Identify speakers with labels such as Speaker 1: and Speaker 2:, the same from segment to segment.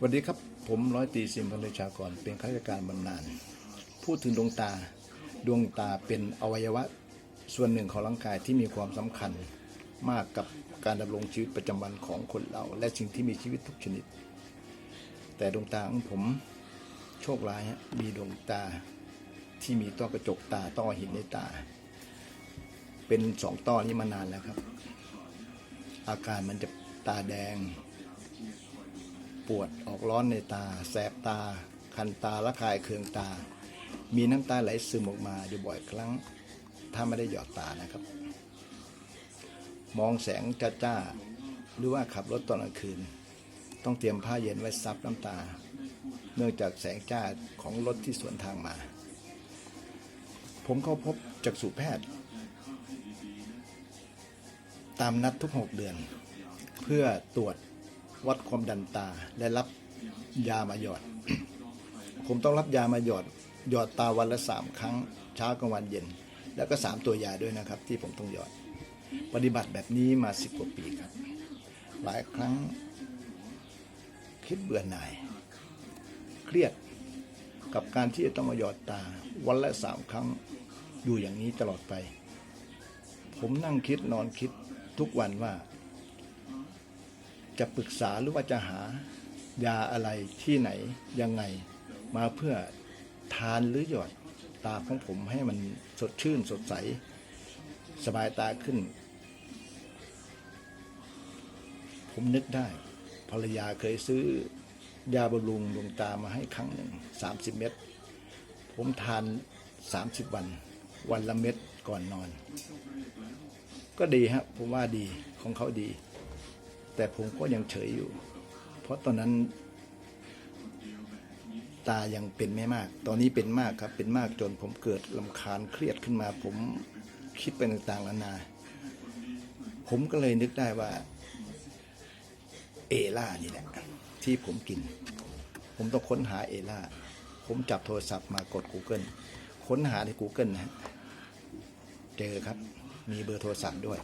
Speaker 1: สวัสดีครับผมร้อยตีสิมพันเลชากร เป็นข้าราชการบำนาญพูดถึงดวงตาดวงตาเป็นอวัยวะส่วนหนึ่งของร่างกายที่มีความสำคัญมากกับการดำรงชีวิตประจำวันของคนเรา และสิ่งที่มีชีวิตทุกชนิด แต่ดวงตาของผมโชคร้ายฮะมีดวงตาที่มีต้อกระจกตาต้อหินในตา เป็นสองต้อนี้มานานแล้วครับ อาการมันจะตาแดง ปวดออกร้อนในตา แสบตา คันตาระคายเคืองตา มีน้ำตาไหลซึมออกมาอยู่บ่อยครั้ง ถ้าไม่ได้หยอดตานะครับ มองแสงจ้าจ้าๆหรือว่าขับรถตอนกลางคืน ต้องเตรียมผ้าเย็นไว้ซับน้ำตา เนื่องจากแสงจ้าของรถที่สวนทางมา ผมเข้าพบจักษุแพทย์ ตามนัดทุกหกเดือน เพื่อตรวจ วัดความดันตาและรับยามาหยอด ผมต้องรับยามาหยอดหยอดตาวันละสามครั้งเช้ากลางวันเย็น แล้วก็สามตัวยาด้วยนะครับ ที่ผมต้องหยอด ปฏิบัติแบบนี้มาสิบกว่าปีครับ หลายครั้งคิดเบื่อหน่าย เครียดกับการที่จะต้องมาหยอดตาวันละสามครั้งอยู่อย่างนี้ตลอดไป ผมนั่งคิดนอนคิดทุกวันว่า จะปรึกษาหรือว่าจะหายาอะไรที่ไหนยังไง มาเพื่อทานหรือหยอดตาของผมให้มันสดชื่นสดใส สบายตาขึ้น ผมนึกได้ ภรรยาเคยซื้อยาบำรุงดวงตามาให้ครั้งหนึ่ง30เม็ดผมทาน30วัน วันละเม็ดก่อนนอน ก็ดีฮะผมว่าดีของเขาดี แต่ผมก็ยังเฉยอยู่ เพราะตอนนั้น ตายังเป็นไม่มาก ตอนนี้เป็นมากครับ เป็นมากจนผมเกิดลำคาญเครียดขึ้นมา ผมคิดไปต่างๆนานา ผมก็เลยนึกได้ว่า เอล่านี่แหละ ที่ผมกิน ผมต้องค้นหาเอล่า ผมจับโทรศัพท์มากด Google ค้นหาใน Google นะฮะเจอครับ มีเบอร์โทรศัพท์ด้วย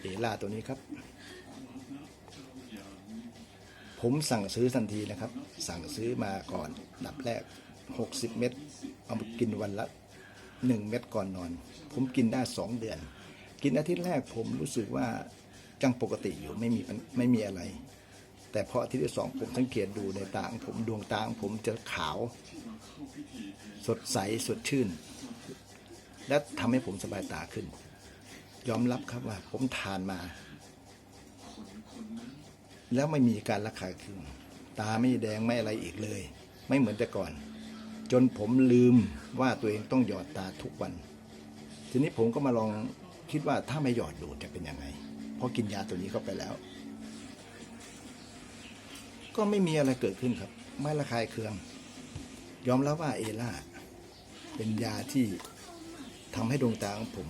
Speaker 1: เอล่าตัวนี้ครับ ผมสั่งซื้อทันทีนะครับ สั่งซื้อมาก่อนดับแรก 60 เม็ดเอามากินวันละ 1 เม็ดก่อนนอน ผมกินได้ 2 เดือน กินอาทิตย์แรกผมรู้สึกว่าจังปกติอยู่ไม่มีไม่มีอะไร แต่พออาทิตย์ที่สองผมสังเกตดูในตาของผมดวงตาของผมจะขาว สดใสสดชื่น และทำให้ผมสบายตาขึ้น ยอมรับครับว่าผมทานมา แล้วไม่มีการระคายเคืองตาไม่แดงไม่อะไรอีกเลย ไม่เหมือนแต่ก่อน จนผมลืมว่าตัวเองต้องหยอดตาทุกวัน ทีนี้ผมก็มาลองคิดว่าถ้าไม่หยอดดูจะเป็นยังไง เพราะกินยาตัวนี้เข้าไปแล้ว ก็ไม่มีอะไรเกิดขึ้นครับ ไม่ระคายเคือง ยอมรับว่าเอล่าเป็นยาที่ทำให้ดวงตาของผม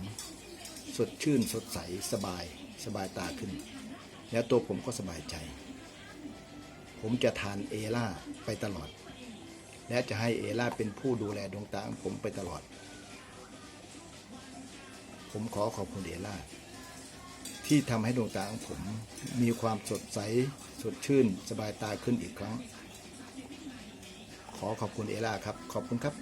Speaker 1: สดชื่นสดใสสบายสบายตาขึ้น แล้วตัวผมก็สบายใจ ผมจะทานเอล่าไปตลอด และจะให้เอล่าเป็นผู้ดูแลดวงตาของผมไปตลอด ผมขอขอบคุณเอล่าที่ทำให้ดวงตาของผมมีความสดใสสดชื่นสบายตาขึ้นอีกครั้ง ขอขอบคุณเอล่าครับ ขอบคุณครับ